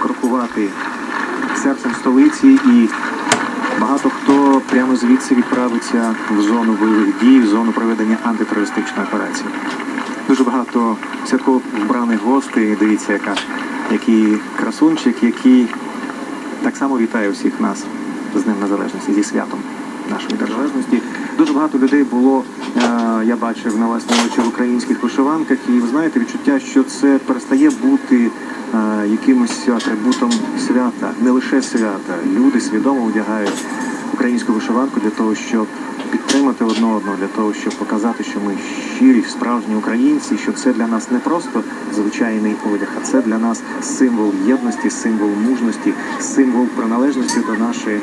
крокувати серцем столиці і багато хто прямо звідси відправиться в зону бойових дій, в зону проведення антитерористичної операції. Дуже багато святково вбраних гостей. Дивіться, яка який красунчик, який так само вітаю всіх нас з Днем Незалежності, зі святом нашої державності. Дуже багато людей було, е, я бачив на власні очі в українських вишиванках, і ви знаєте, відчуття, що це перестає бути е, якимось атрибутом свята, не лише свята. Люди свідомо одягають українську вишиванку для того, щоб підтримати одне одного, для того, щоб показати, що ми щирі, справжні українці, що це для нас не просто звичайний одяг, а це для нас символ єдності, символ мужності, символ приналежності до нашої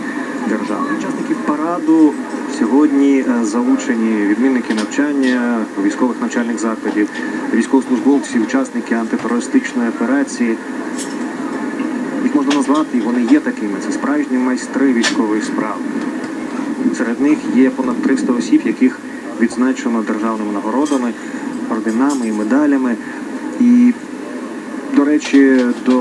держави. Учасників параду сьогодні е, залучені відмінники навчання військових навчальних закладів, військовослужбовці, учасники антитерористичної операції. Їх можна назвати, і вони є такими. Це справжні майстри військової справи. Серед них є понад 300 осіб, яких відзначено державними нагородами, орденами і медалями. І, до речі, до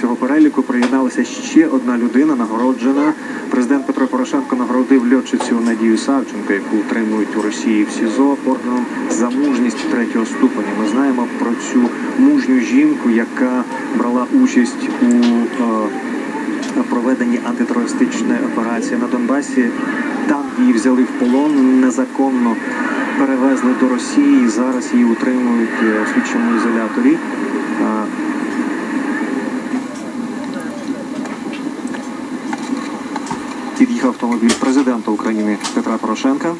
цього переліку приєдналася ще одна людина, нагороджена. Президент Петро Порошенко нагородив льотчицю Надію Савченко, яку утримують у Росії в СІЗО орденом за мужність третього ступеня. Ми знаємо про цю мужню жінку, яка брала участь у е, проведенні антитерористичної операції на Донбасі. Там її взяли в полон незаконно перевезли до Росії. і Зараз її утримують е, в слідчому ізоляторі. Е, Під'їхав автомобіль президента України Петра Порошенка.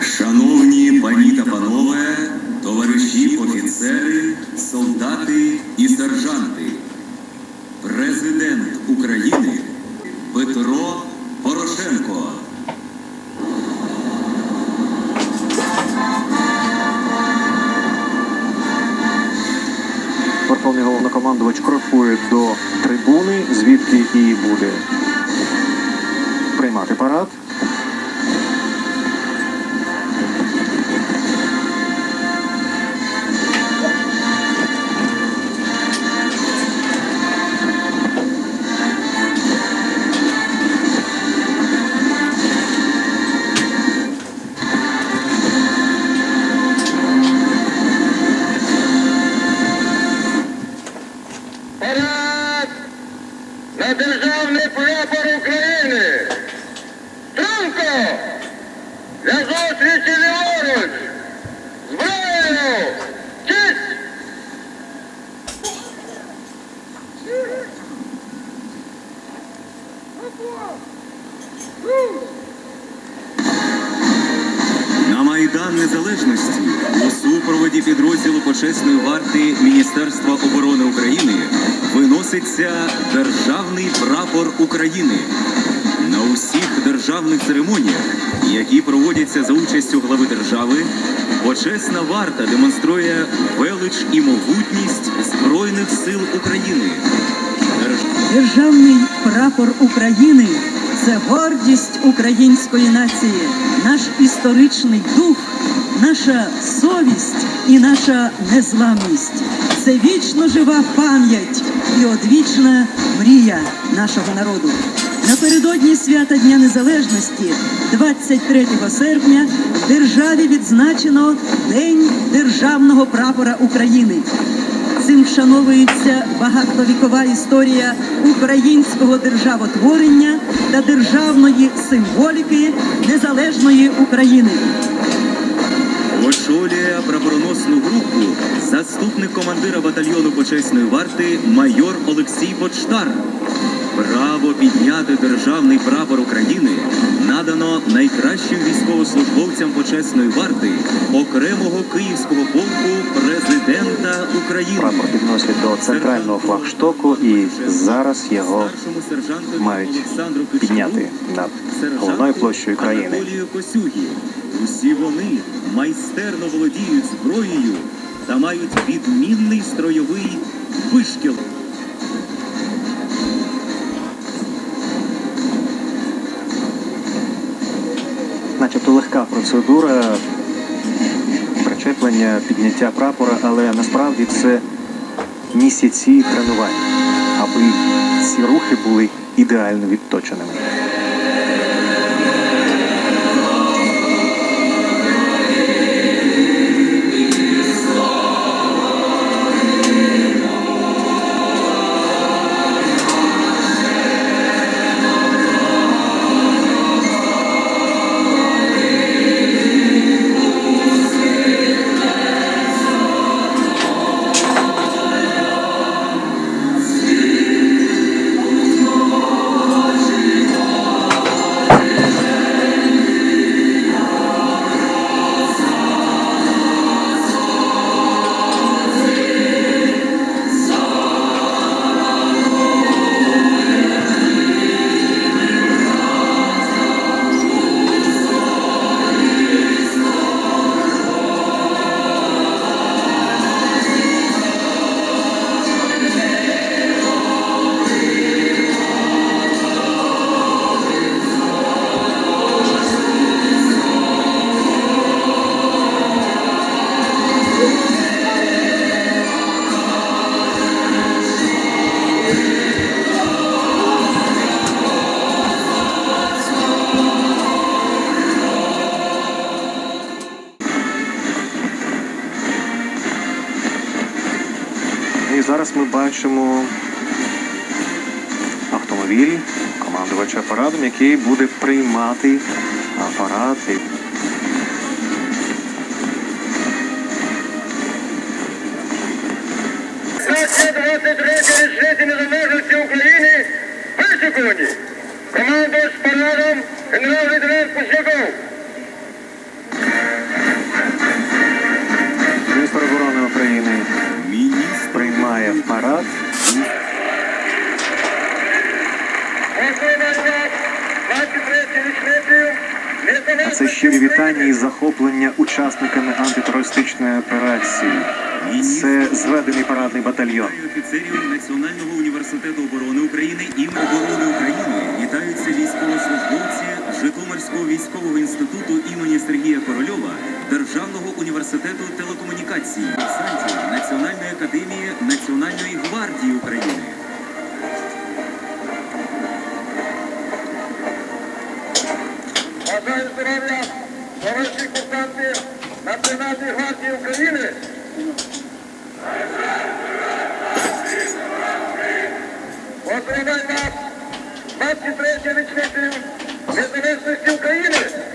Шановні пані та панове, товариші офіцери, солдати і сержанти, головнокомандувач до трибуни, звідки і буде приймати. Парад супроводі підрозділу почесної варти Міністерства оборони України виноситься державний прапор України. На усіх державних церемоніях, які проводяться за участю глави держави, почесна варта демонструє велич і могутність Збройних сил України. Держ- Державний прапор України це гордість української нації, наш історичний дух, наша совість і наша незламність. Це вічно жива пам'ять і одвічна мрія нашого народу. Напередодні свята Дня Незалежності, 23 серпня, в державі відзначено День державного прапора України. Цим вшановується багатовікова історія українського державотворення та державної символіки незалежної України. Очолює прапороносну групу заступник командира батальйону почесної варти майор Олексій Почтар. Право підняти державний прапор України надано найкращим військовослужбовцям почесної варти окремого київського полку президента України. Прапор підносять до центрального флагштоку і зараз його мають підняти над головною площею країни. Усі вони майстерно володіють зброєю та мають відмінний стройовий вишкіл. Начебто легка процедура причеплення, підняття прапора, але насправді це місяці тренувань, аби ці рухи були ідеально відточеними. І зараз ми бачимо автомобіль командувача парадом, який буде приймати апарат. І Нація 23 річниці незалежності України вишикувані. Парадом генерал-лейтенант Кузяков. 23 річниці А це щирі вітання і захоплення учасниками антитерористичної операції. Це зведений парадний батальйон. офіцерів Національного університету оборони України імені оборони України вітаються військовослужбовці Житомирського військового інституту імені Сергія Корольова Державного університету телекомунікацій, курсантів Національної академії Національної гвардії України. Бажаю здоров'я, товариші курсанти Національної гвардії України. Вас з 23 річницею незалежності України.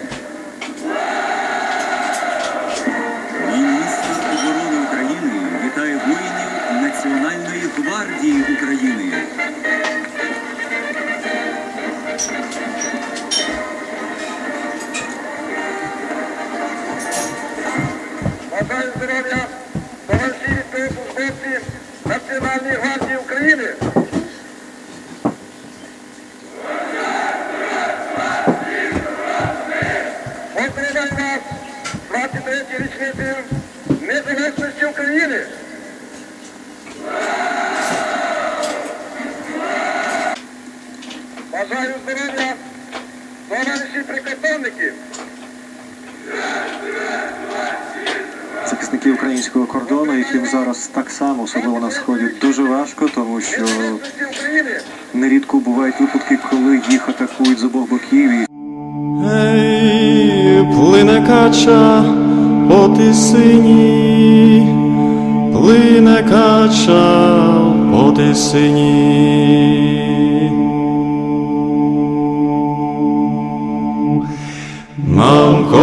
Національної гвардії України. Бажаю здоров'я, товариші військовослужбовці Національної гвардії України. Поздравляю вас з 23 річницею незалежності України. Бажаю здоров'я, товариші прикордонники. Захисники українського кордону, яким зараз так само, особливо на сході, дуже важко, тому що нерідко бувають випадки, коли їх атакують з обох боків. Ей, плине кача по тисині, плине кача по тисині.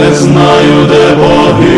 Не знаю, де боги